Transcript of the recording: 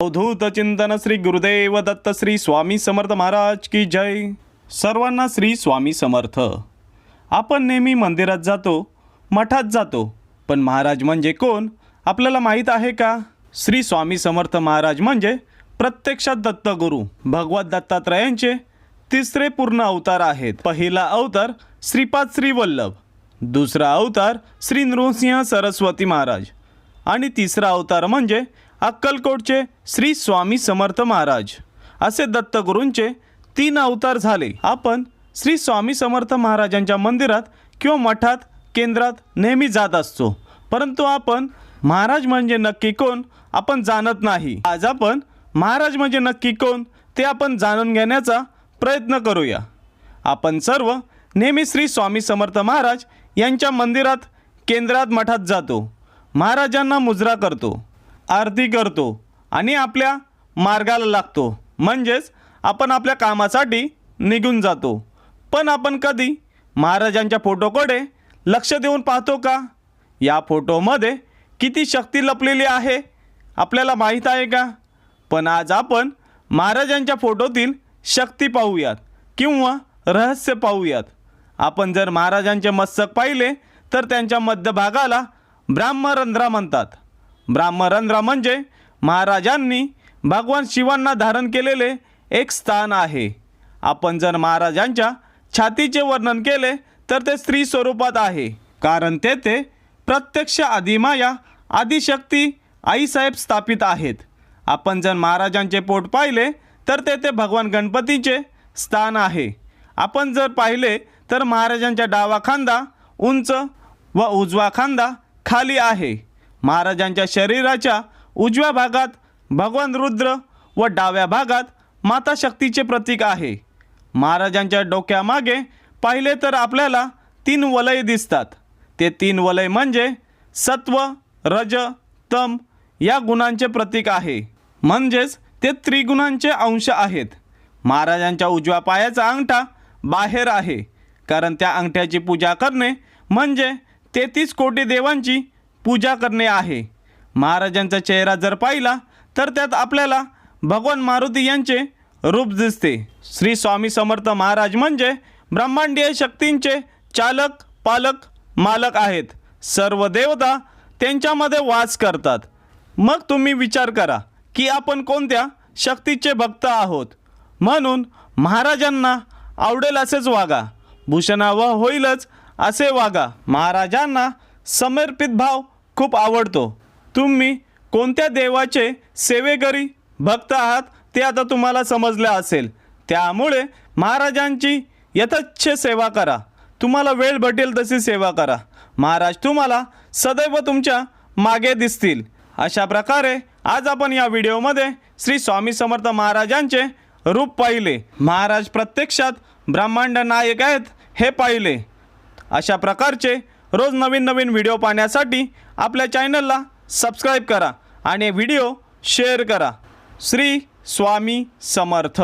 अवधूत चिंतन श्री गुरुदेव दत्त श्री स्वामी समर्थ महाराज की जय. सर्वांना श्री स्वामी समर्थ. आपण नेहमी मंदिरात जातो मठात जातो पण महाराज म्हणजे कोण? आपल्याला माहीत आहे का? श्री स्वामी समर्थ महाराज म्हणजे प्रत्यक्षात दत्तगुरू भगवत दत्तात्रयांचे तिसरे पूर्ण अवतार आहेत. पहिला अवतार श्रीपाद श्री वल्लभ दुसरा अवतार श्री नृसिंह सरस्वती महाराज आणि तिसरा अवतार म्हणजे अक्कलकोटचे श्री स्वामी समर्थ महाराज असे दत्तगुरूंचे तीन अवतार झाले. आपण श्री स्वामी समर्थ महाराजांच्या मंदिरात किंवा मठात केंद्रात नेहमी जात असतो. परंतु आपण महाराज म्हणजे नक्की कोण? आपण जाणत नाही. आज आपण महाराज म्हणजे नक्की कोण? ते आपण जाणून घेण्याचा प्रयत्न करूया. आपण सर्व नेहमी श्री स्वामी समर्थ महाराज यांच्या मंदिरात केंद्रात मठात जातो. महाराजांना मुजरा करतो. आरती करतो आणि आपल्या मार्गाला लागतो. म्हणजेच आपण आपल्या कामासाठी निघून जातो. पण आपण कधी महाराजांच्या फोटोकडे लक्ष देऊन पाहतो का? या फोटोमध्ये किती शक्ती लपलेली आहे? आपल्याला माहीत आहे का? पण आज आपण महाराजांच्या फोटोतील शक्ती पाहूयात किंवा रहस्य पाहूयात. आपण जर महाराजांचे मस्तक पाहिले तर त्यांच्या मध्यभागाला ब्राह्मरंध्रा म्हणतात. ब्राह्मरंध्र म्हणजे महाराजांनी भगवान शिवांना धारण केलेले एक स्थान आहे. आपण जर महाराजांच्या छातीचे वर्णन केले तर ते स्त्री स्वरूपात आहे. कारण तेथे प्रत्यक्ष आदिमाया आदिशक्ती आईसाहेब स्थापित आहेत. आपण जर महाराजांचे पोट पाहिले तर तेथे भगवान गणपतीचे स्थान आहे. आपण जर पाहिले तर महाराजांच्या डावा खांदा उंच व उजवा खांदा खाली आहे. महाराजांच्या शरीराच्या उजव्या भागात भगवान रुद्र व डाव्या भागात माता शक्तीचे प्रतीक आहे. महाराजांच्या डोक्यामागे पाहिले तर आपल्याला तीन वलय दिसतात. ते तीन वलय म्हणजे सत्व रज तम या गुणांचे प्रतीक आहे. म्हणजेच ते त्रिगुणांचे अंश आहेत. महाराजांच्या उजव्या पायाचा अंगठा बाहेर आहे. कारण त्या अंगठ्याची पूजा करणे म्हणजे तेहतीस कोटी देवांची पूजा करणे आहे. महाराजांचा चेहरा जर पाहिला तर त्यात आपल्याला भगवान मारुती यांचे रूप दिसते. श्री स्वामी समर्थ महाराज म्हणजे ब्रह्मांडीय शक्तींचे चालक पालक मालक आहेत. सर्व देवता त्यांच्यामध्ये वास करतात. मग तुम्ही विचार करा की आपण कोणत्या शक्तीचे भक्त आहोत? म्हणून महाराजांना आवडेल असेच वागा. भूषणावं होईलच असे वागा. महाराजांना समर्पित भाव खूप आवडतो. तुम्ही कोणत्या देवाचे सेवेकरी भक्त आहात ते आता तुम्हाला समजलं असेल. त्यामुळे महाराजांची यथच्छ सेवा करा. तुम्हाला वेळ भेटेल तशी सेवा करा. महाराज तुम्हाला सदैव तुमच्या मागे दिसतील. अशा प्रकारे आज आपण या व्हिडिओमध्ये श्री स्वामी समर्थ महाराजांचे रूप पाहिले. महाराज प्रत्यक्षात ब्रह्मांड नायक आहेत हे पाहिले. अशा प्रकारचे रोज नवीन नवीन व्हिडिओ पाहण्यासाठी आपल्या चॅनलला सबस्क्राईब करा आणि व्हिडिओ शेअर करा. श्री स्वामी समर्थ.